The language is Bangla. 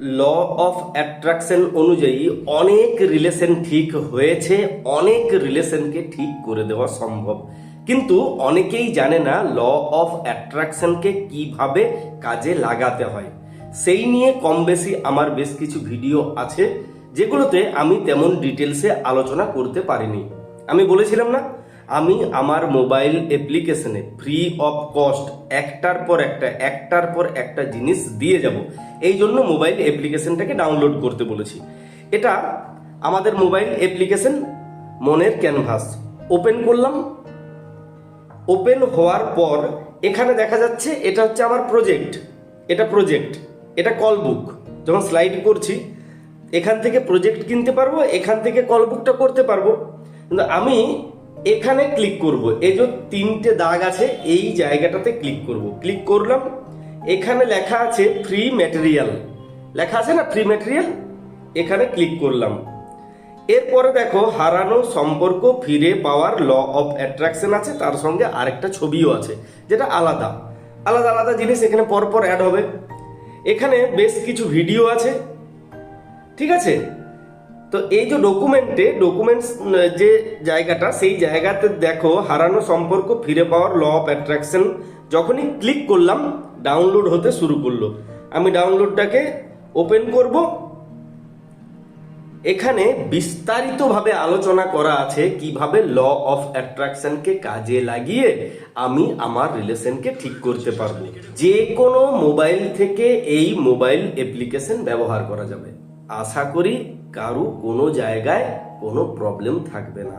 ল অফ অ্যাট্রাকশন অনুযায়ী অনেক রিলেশন ঠিক হয়েছে, অনেক রিলেশনকে ঠিক করে দেওয়া সম্ভব। কিন্তু অনেকেই জানে না ল অফ অ্যাট্রাকশনকে কীভাবে কাজে লাগাতে হয়। সেই নিয়ে কম বেশি আমার বেশ কিছু ভিডিও আছে, যেগুলোতে আমি তেমন ডিটেলসে আলোচনা করতে পারিনি। আমি বলেছিলাম না আমি আমার মোবাইল অ্যাপ্লিকেশনে ফ্রি অফ কস্ট একটার পর একটা, একটার পর একটা জিনিস দিয়ে যাব। এই জন্য মোবাইল অ্যাপ্লিকেশনটাকে ডাউনলোড করতে বলেছি। এটা আমাদের মোবাইল অ্যাপ্লিকেশন মনের ক্যানভাস ওপেন করলাম। ওপেন হওয়ার পর এখানে দেখা যাচ্ছে এটা হচ্ছে আমার প্রজেক্ট এটা প্রজেক্ট এটা কল বুক যখন স্লাইড করছি, এখান থেকে প্রজেক্ট কিনতে পারব, এখান থেকে কল বুকটা করতে পারব। কিন্তু আমি এখানে ক্লিক করব। এই যে তিনটে দাগ আছে, এই জায়গাটাতে ক্লিক করব। ক্লিক করলাম, এখানে লেখা আছে ফ্রি ম্যাটেরিয়াল লেখা আছে না ফ্রি ম্যাটেরিয়াল এখানে ক্লিক করলাম। এরপরে দেখো, হারানো সম্পর্ক ফিরে পাওয়ার ল অফ অ্যাট্রাকশন আছে, তার সঙ্গে আরেকটা ছবিও আছে, যেটা আলাদা। আলাদা আলাদা জিনিস এখানে পরপর অ্যাড হবে। এখানে বেশ কিছু ভিডিও আছে, ঠিক আছে? তো এই যে ডকুমেন্টে ডকুমেন্টস যে জায়গাটা, সেই জায়গাতে দেখো, হারানো সম্পর্ক, ফিরে পাওয়ার ল অফ অ্যাট্রাকশন যখনই ক্লিক করলাম ডাউনলোড হতে শুরু করল। আমি ডাউনলোডটাকে ওপেন করব। এখানে বিস্তারিতভাবে আলোচনা করা আছে কীভাবে ল অফ অ্যাট্রাকশনকে কাজে লাগিয়ে আমি আমার রিলেশনকে ঠিক করতে পারব। যে কোনো মোবাইল থেকে এই মোবাইল অ্যাপ্লিকেশন ব্যবহার করা যাবে। আশা করি কারু কোনো জায়গায় কোনো প্রবলেম থাকবে না।